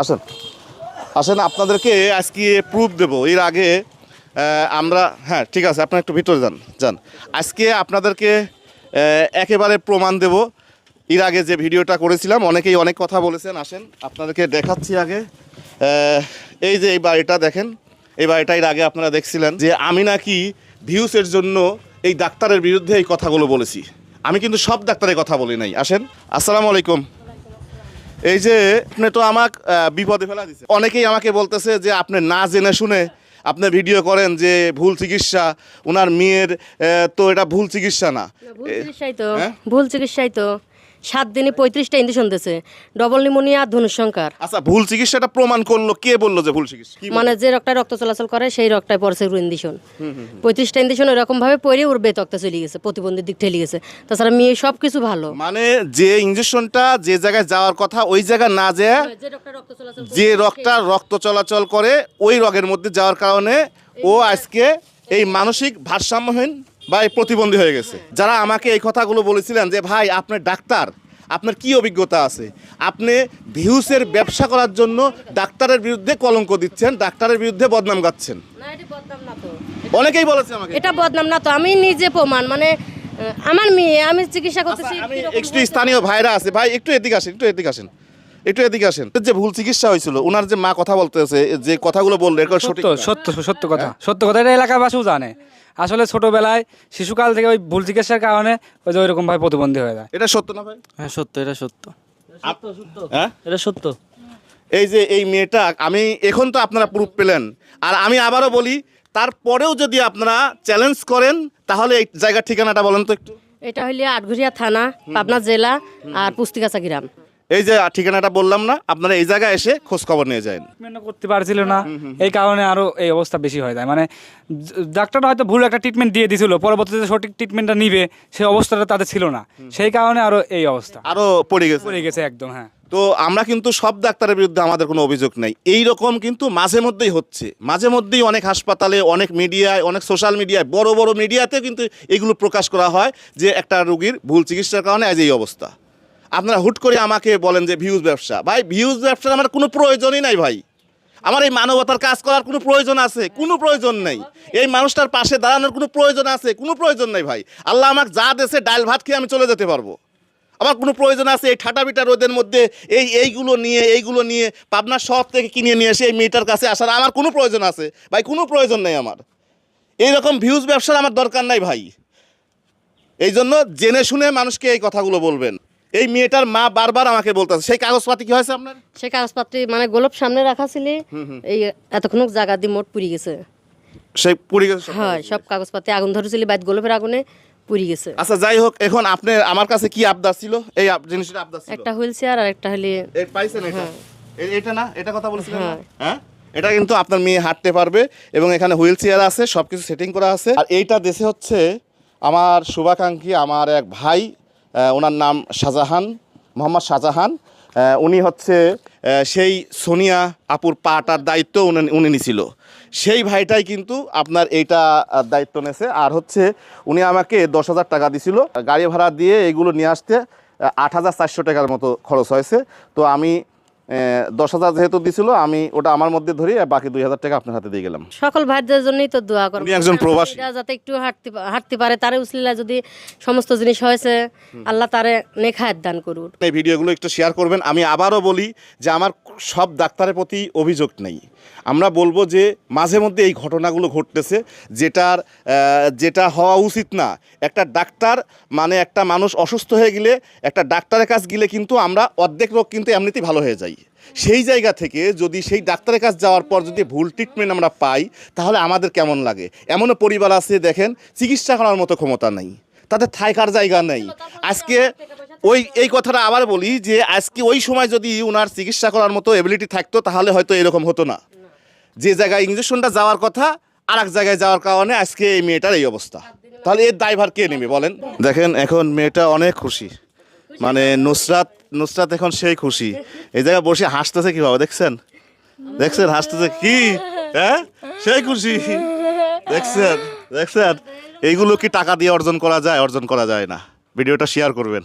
আসেন। আসেন, আপনাদেরকে আজকে প্রুফ দেব। এর আগে আমরা হ্যাঁ ঠিক আছে, আপনার একটু ভিতরে যান যান। আজকে আপনাদেরকে একেবারে প্রমাণ দেব। এর আগে যে ভিডিওটা করেছিলাম, অনেকেই অনেক কথা বলেছেন, আসেন, আপনাদেরকে দেখাচ্ছি আগে। এই যে এই বাড়িটা দেখেন, এই বাড়িটা এর আগে আপনারা দেখছিলেন যে আমি নাকি ভিউসের জন্য এই ডাক্তারের বিরুদ্ধে এই কথাগুলো বলেছি। আমি কিন্তু সব ডাক্তারের কথা বলি নাই। আসেন, আসসালামু আলাইকুম। এই যে আপনি তো আমাকে বিপদে ফেলা দিচ্ছে অনেকেই আমাকে বলতেছে যে আপনি না জেনে শুনে আপনি ভিডিও করেন যে ভুল চিকিৎসা ওনার মেয়ের তো এটা ভুল চিকিৎসা না। ভুল চিকিৎসাই তো হ্যাঁ? ভুল চিকিৎসাই তো। সাত দিনে পঁয়ত্রিশটা ইঞ্জেকশন দিয়েছে। ডবল নিমোনিয়া আর ধনুসংকার আচ্ছা ভুল চিকিৎসাটা প্রমাণ করল কে বলল যে ভুল চিকিৎসা? কি মানে যে রক্তটা রক্ত চলাচল করে সেই রক্তটাই পড়ছে ইঞ্জেকশন পঁয়ত্রিশটা ইঞ্জেকশন এরকম ভাবে পরে ওর রক্ত চলে গেছে প্রতিবন্ধীর দিক ঠেলে গেছে। তাছাড়া মেয়ে সব কিছু ভালো। মানে যে ইঞ্জেকশনটা যে জায়গায় যাওয়ার কথা ওই জায়গায় না যায় যে রক্তটা রক্ত চলাচল যে রক্তটা রক্ত চলাচল করে ওই রগের মধ্যে যাওয়ার কারণে ও আজকে এই মানসিক ভারসাম্যহীন এই প্রতিবন্ধী হয়ে গেছে। যারা আমাকে এই কথাগুলো বলেছিলেন যে ভাই আপনার ডাক্তার আপনার কি অভিজ্ঞতা আছে? আপনি ভিউসের ব্যবসা করার জন্য ডাক্তারের বিরুদ্ধে কলঙ্ক দিচ্ছেন ডাক্তারের বিরুদ্ধে বদনাম গাচ্ছেন। অনেকেই বলেছে আমাকে। এটা বদনাম না তো আমি নিজে প্রমাণ মানে আমার মেয়ে আমি চিকিৎসা করতেছি আচ্ছা, কীরকম একটু স্থানীয় ভাইরা আছে। ভাই একটু এদিকে আসেন একটু এদিকে আসেন। একটু এদিকে আসেন। যে ভুল চিকিৎসা হয়েছিল ওনার যে মা কথা বলতেছে যে কথাগুলো বলল এটা সত্য সত্য সত্য কথা সত্য কথা এটা এলাকাবাসীও জানে। আসলে ছোটবেলায় শিশুকাল থেকে ওই ভুল চিকিৎসার কারণে ওই যে ওইরকম ভাবে প্রতিবন্ধী হয়ে যায়। এটা সত্য না ভাই? হ্যাঁ সত্য এটা সত্য। হ্যাঁ? এটা সত্য। এই যে এই মেয়েটা আমি এখন তো আপনারা প্রুফ পেলেন। আর আমি আবারও বলি তারপরেও যদি আপনারা চ্যালেঞ্জ করেন তাহলে এই জায়গার ঠিকানাটা বলেন তো একটু। এটা হইলে আটঘরিয়া থানা পাবনা জেলা আর পুস্তিকাচা গ্রাম। এই যে ঠিকানাটা বললাম না আপনারা এই জায়গায় এসে খোঁজ খবর নিয়ে যায় করতে পারছিল না। এই কারণে আরও এই অবস্থা বেশি হয়ে যায়। মানে ডাক্তার হয়তো ভুল একটা ট্রিটমেন্ট দিয়ে দিছিল পরবর্তীতে সঠিক ট্রিটমেন্টটা নিবে সেই অবস্থাটা তাদের ছিল না। সেই কারণে আরও এই অবস্থা। আরও পড়ে গেছে। পড়ে গেছে একদম হ্যাঁ। তো আমরা কিন্তু সব ডাক্তারের বিরুদ্ধে আমাদের কোনো অভিযোগ নেই। এই রকম কিন্তু মাঝে মধ্যেই হচ্ছে। মাঝে মধ্যেই অনেক হাসপাতালে অনেক মিডিয়ায় অনেক সোশ্যাল মিডিয়ায় বড় বড় মিডিয়াতে কিন্তু এগুলো প্রকাশ করা হয় যে একটা রোগীর ভুল চিকিৎসার কারণে আজ এই অবস্থা। আপনারা হুট করে আমাকে বলেন যে ভিউজ ব্যবসা। ভাই ভিউজ ব্যবসার আমার কোনো প্রয়োজনই নাই ভাই। আমার এই মানবতার কাজ করার কোনো প্রয়োজন আছে? কোনো প্রয়োজন নেই। এই মানুষটার পাশে দাঁড়ানোর কোনো প্রয়োজন আছে? কোনো প্রয়োজন নেই ভাই। আল্লাহ আমাকে যা দেশে ডাল ভাত খেয়ে আমি চলে যেতে পারব। আমার কোনো প্রয়োজন আছে এই ঠাটাবিটা রোদের মধ্যে, এই এইগুলো নিয়ে এইগুলো নিয়ে, পাবনার শহর থেকে কিনে নিয়ে এসে এই মেয়েটার কাছে আসার আমার কোনো প্রয়োজন আছে? ভাই, কোনো প্রয়োজন নেই আমার। এইরকম ভিউজ ব্যবসার আমার দরকার নাই ভাই। এই জন্য জেনে শুনে মানুষকে এই কথাগুলো বলবেন। এই মেয়েটার মা বারবার আমাকে বলতেছে সেই কাগজপাতি কি হয়েছে আপনার? সে কাগজপত্রে মানে গোলপ সামনে রাখা ছিল এই এতক্ষণ জায়গা দিয়ে মোট পুড়ি গেছে। সেই পুড়ে গেছে হ্যাঁ সব কাগজপাতি আগুন ধরেছিল বাইত গোলপের আগুনে পুড়ি গেছে। আচ্ছা যাই হোক এখন আপনি আমার কাছে কি আবদার ছিল? এই জিনিসটা আবদার ছিল। একটা হুইল চেয়ার আর একটা হলে এই পাইছেন এটা? এটা না? এটা কথা বলছিলেন হ্যাঁ। হ্যাঁ? এটা কিন্তু আপনার মেয়ে হাঁটতে পারবে এবং এখানে হুইল চেয়ার আছে সব কিছু সেটিং করা আছে। আর এইটা দেশে হচ্ছে আমার শুভাকাঙ্ক্ষী আমার এক ভাই ওনার নাম শাহজাহান, মোহাম্মদ শাহজাহান। উনি হচ্ছে সেই সোনিয়া আপুর পাটার দায়িত্ব উনি নিছিল। সেই ভাইটাই কিন্তু আপনার এইটা দায়িত্ব নেছে। আর হচ্ছে, উনি আমাকে দশ হাজার টাকা দিছিল। গাড়ি ভাড়া দিয়ে এগুলো নিয়ে আসতে আট হাজার চারশো টাকার মতো খরচ হয়েছে। তো আমি দশ হাজার যেহেতু দিছিল আমি ওটা আমার মধ্যে ধরি আর বাকি দুই হাজার টাকা আপনার হাতে দিয়ে গেলাম। সকল ভাইদের জন্যই তো দোয়া করব। একজন প্রবাসী। যাতে একটু হাঁটতে হাঁটতে পারে তারে উসলিলা যদি সমস্ত জিনিস হয়েছে আল্লাহ তারে নেখায় দান করুন এই ভিডিওগুলো একটু শেয়ার করবেন। আমি আবারও বলি যে আমার সব ডাক্তারের প্রতি অভিযোগ নেই। আমরা বলব যে মাঝে মধ্যে এই ঘটনাগুলো ঘটতেছে, যেটার যেটা হওয়া উচিত না। একটা ডাক্তার মানে একটা মানুষ অসুস্থ হয়ে গেলে, একটা ডাক্তারের কাছে গেলে কিন্তু আমরা অর্ধেক রোগ কিন্তু এমনিতেই ভালো হয়ে যাই। সেই জায়গা থেকে যদি সেই ডাক্তারের কাছে যাওয়ার পর যদি ভুল ট্রিটমেন্ট আমরা পাই, তাহলে আমাদের কেমন লাগে? এমনও পরিবার আছে, দেখেন, চিকিৎসা করার মতো ক্ষমতা নেই। তাদের থাইকার জায়গা নেই। আজকে ওই, এই কথাটা আবার বলি যে আজকে ওই সময় যদি ওনার চিকিৎসা করার মতো এবিলিটি থাকতো, তাহলে হয়তো এরকম হতো না। যে জায়গায় ইঞ্জেকশনটা যাওয়ার কথা আর এক জায়গায় যাওয়ার কারণে আজকে এই মেয়েটার এই অবস্থা। তাহলে এর দায়ভার কে নেবে বলেন? দেখেন, এখন মেয়েটা অনেক খুশি। মানে নুসরাত নুসরাত এখন সেই খুশি। এই জায়গায় বসে হাসতেছে কীভাবে, দেখছেন? দেখছেন হাসতেছে কি? হ্যাঁ? সেই খুশি। দেখছেন? দেখছেন? এইগুলো কি টাকা দিয়ে অর্জন করা যায়, অর্জন করা যায় না। ভিডিওটা শেয়ার করবেন।